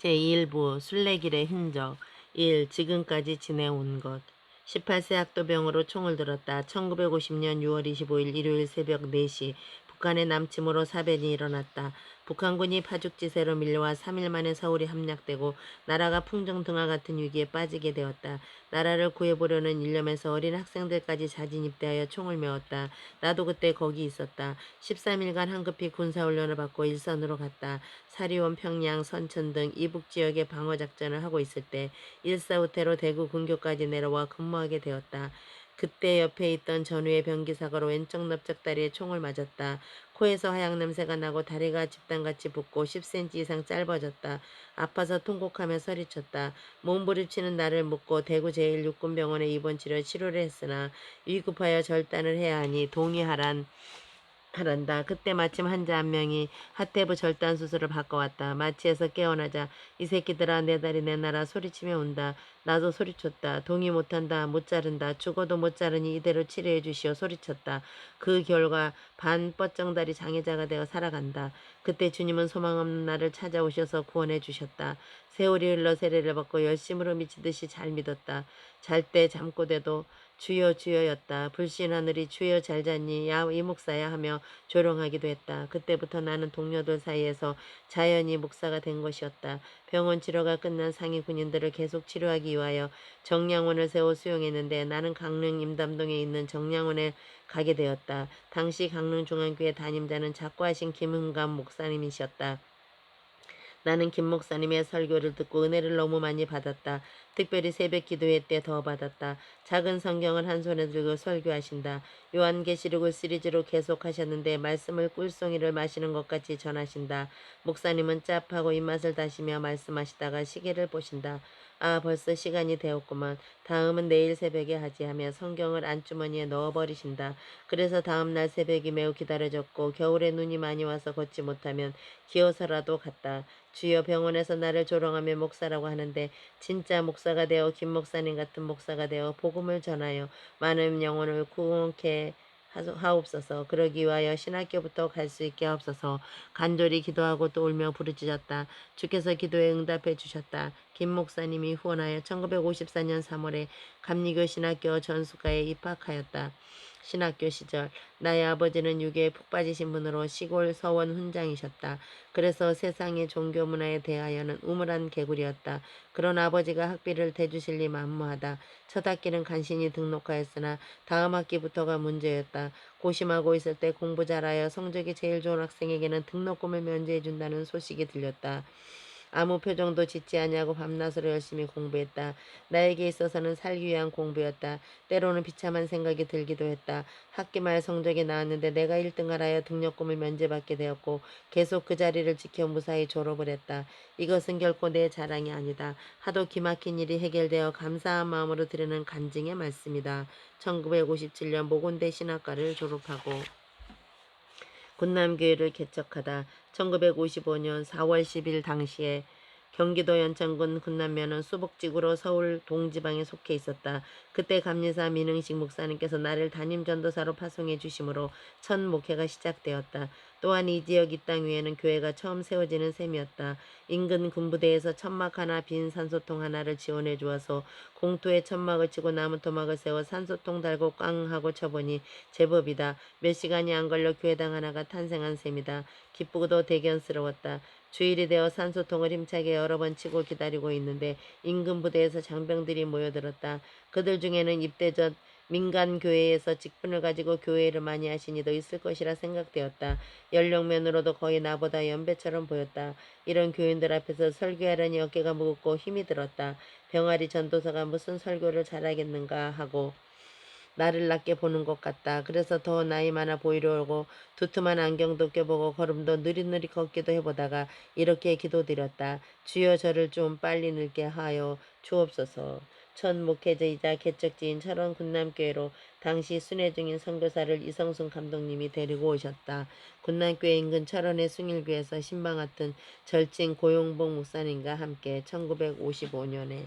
제1부 순례길의 흔적 1. 지금까지 지내온 것 18세 학도병으로 총을 들었다. 1950년 6월 25일 일요일 새벽 4시 북한의 남침으로 사변이 일어났다. 북한군이 파죽지세로 밀려와 3일 만에 서울이 함락되고 나라가 풍정등화 같은 위기에 빠지게 되었다. 나라를 구해보려는 일념에서 어린 학생들까지 자진 입대하여 총을 메웠다. 나도 그때 거기 있었다. 13일간 한급히 군사훈련을 받고 일선으로 갔다. 사리원, 평양, 선천 등 이북 지역의 방어작전을 하고 있을 때 일사후퇴로 대구 근교까지 내려와 근무하게 되었다. 그때 옆에 있던 전우의 병기사고로 왼쪽 넓적다리에 총을 맞았다. 코에서 하양 냄새가 나고 다리가 집단같이 붓고 10cm 이상 짧아졌다. 아파서 통곡하며 소리쳤다. 몸부림치는 나를 묻고 대구 제1육군병원에 입원 치료 치료를 했으나 위급하여 절단을 해야 하니 동의하란 하란다. 그때 마침 환자 한 명이 하태부 절단 수술을 받고 왔다. 마취해서 깨어나자 이 새끼들아 내 다리 내놔라 소리치며 운다. 나도 소리쳤다. 동의 못한다. 못 자른다. 죽어도 못 자르니 이대로 치료해 주시오 소리쳤다. 그 결과 반 뻗정다리 장애자가 되어 살아간다. 그때 주님은 소망 없는 나를 찾아오셔서 구원해 주셨다. 세월이 흘러 세례를 받고 열심으로 미치듯이 잘 믿었다. 잘 때 잠꼬대도 주여 주여였다. 불신 하늘이 주여 잘 잤니? 야 이 목사야 하며 조롱하기도 했다. 그때부터 나는 동료들 사이에서 자연히 목사가 된 것이었다. 병원 치료가 끝난 상위 군인들을 계속 치료하기 위하여 정량원을 세워 수용했는데 나는 강릉 임담동에 있는 정량원에 가게 되었다. 당시 강릉중앙교회 담임자는 작고하신 김흥감 목사님이셨다. 나는 김 목사님의 설교를 듣고 은혜를 너무 많이 받았다. 특별히 새벽 기도회 때 더 받았다. 작은 성경을 한 손에 들고 설교하신다. 요한계시록을 시리즈로 계속하셨는데 말씀을 꿀송이를 마시는 것 같이 전하신다. 목사님은 짭하고 입맛을 다시며 말씀하시다가 시계를 보신다. 아 벌써 시간이 되었구만. 다음은 내일 새벽에 하지 하며 성경을 안주머니에 넣어버리신다. 그래서 다음날 새벽이 매우 기다려졌고 겨울에 눈이 많이 와서 걷지 못하면 기어서라도 갔다. 주여 병원에서 나를 조롱하며 목사라고 하는데 진짜 목사 가 되어 김 목사님 같은 목사가 되어 복음을 전하여 많은 영혼을 구원케 하옵소서. 그러기 위하여 신학교부터 갈 수 있게 하옵소서. 간절히 기도하고 또 울며 부르짖었다. 주께서 기도에 응답해 주셨다. 김 목사님이 후원하여 1954년 3월에 감리교 신학교 전수가에 입학하였다. 신학교 시절 나의 아버지는 유교에 푹 빠지신 분으로 시골 서원 훈장이셨다. 그래서 세상의 종교 문화에 대하여는 우물한 개구리였다. 그런 아버지가 학비를 대주실리 만무하다. 첫 학기는 간신히 등록하였으나 다음 학기부터가 문제였다. 고심하고 있을 때 공부 잘하여 성적이 제일 좋은 학생에게는 등록금을 면제해 준다는 소식이 들렸다. 아무 표정도 짓지 아니하고 밤낮으로 열심히 공부했다. 나에게 있어서는 살기 위한 공부였다. 때로는 비참한 생각이 들기도 했다. 학기 말 성적이 나왔는데 내가 1등하라여 등록금을 면제받게 되었고 계속 그 자리를 지켜 무사히 졸업을 했다. 이것은 결코 내 자랑이 아니다. 하도 기막힌 일이 해결되어 감사한 마음으로 드리는 간증의 말씀이다. 1957년 모곤대 신학과를 졸업하고 군남교회를 개척하다 1955년 4월 10일 당시에 경기도 연천군 군남면은 수복직으로 서울 동지방에 속해 있었다. 그때 감리사 민흥식 목사님께서 나를 담임 전도사로 파송해 주심으로 첫 목회가 시작되었다. 또한 이 지역 이 땅 위에는 교회가 처음 세워지는 셈이었다. 인근 군부대에서 천막 하나 빈 산소통 하나를 지원해 주어서 공토에 천막을 치고 나무 토막을 세워 산소통 달고 꽝 하고 쳐보니 제법이다. 몇 시간이 안 걸려 교회당 하나가 탄생한 셈이다. 기쁘고도 대견스러웠다. 주일이 되어 산소통을 힘차게 여러 번 치고 기다리고 있는데 인근 부대에서 장병들이 모여들었다. 그들 중에는 입대 전 민간 교회에서 직분을 가지고 교회를 많이 하신 이도 있을 것이라 생각되었다. 연령면으로도 거의 나보다 연배처럼 보였다. 이런 교인들 앞에서 설교하려니 어깨가 무겁고 힘이 들었다. 병아리 전도사가 무슨 설교를 잘하겠는가 하고 나를 낮게 보는 것 같다. 그래서 더 나이 많아 보이려고 두툼한 안경도 껴보고 걸음도 느릿느릿 걷기도 해보다가 이렇게 기도드렸다. 주여 저를 좀 빨리 늙게 하여 주옵소서. 첫 목회자이자 개척지인 철원 군남교회로 당시 순회 중인 선교사를 이성순 감독님이 데리고 오셨다. 군남교회 인근 철원의 숭일교에서 신방 같은 절친 고용복 목사님과 함께 1955년에